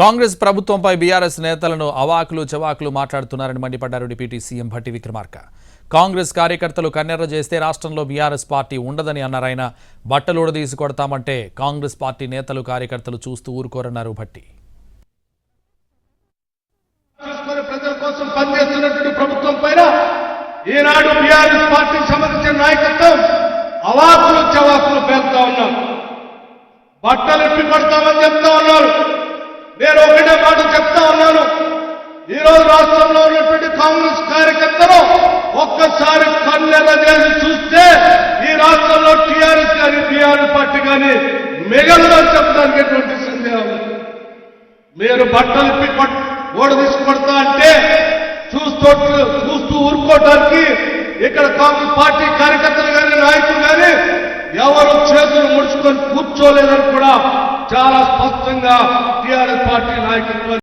కాంగ్రెస్ ప్రభుత్వంపై బీఆర్ఎస్ నేతలను అవాకులు చవాకులు మాట్లాడుతున్నారని మండిపడ్డారు డిప్యూటీ సీఎం భట్టి విక్రమార్క. కాంగ్రెస్ కార్యకర్తలు కన్నెర్ర చేస్తే రాష్ట్రంలో బీఆర్ఎస్ పార్టీ ఉండదని అన్నారాయన బట్టలు ఉడదీసి కొడతామంటే కాంగ్రెస్ పార్టీ నేతలు కార్యకర్తలు చూస్తూ ఊరుకోరన్నారు భట్టి. ప్రజల కోసం పనిచేస్తున్నటువంటి ప్రభుత్వం పైన ఈనాడు బీఆర్ఎస్ పార్టీకి సంబంధించిన నాయకత్వం అవాకులు చవాకులు పేలుతా ఉన్నారు బట్టలు ఇప్పి కొడతామని చెప్తా. నేను ఒకటే మాట చెప్తా ఉన్నాను. ఈ రోజు రాష్ట్రంలో ఉన్నటువంటి కాంగ్రెస్ కార్యకర్తలు ఒక్కసారి కన్నెల చేసి చూస్తే ఈ రాష్ట్రంలో టీఆర్ఎస్ కానీ టీఆర్ఎస్ పార్టీ కానీ మిగలదని చెప్పడానికి ఎటువంటి సందేహం మీరు బట్టలు ఇప్పి ఓడ తీసి అంటే చూస్తూ చూస్తూ ఊరుకోవడానికి ఇక్కడ కాంగ్రెస్ పార్టీ కార్యకర్తలు కానీ నాయకులు కానీ ఎవరు చేతులు ముడుచుకొని కూర్చోలేదని కూడా చాలా స్పష్టంగా టీఆర్ఎస్ పార్టీ నాయకత్వం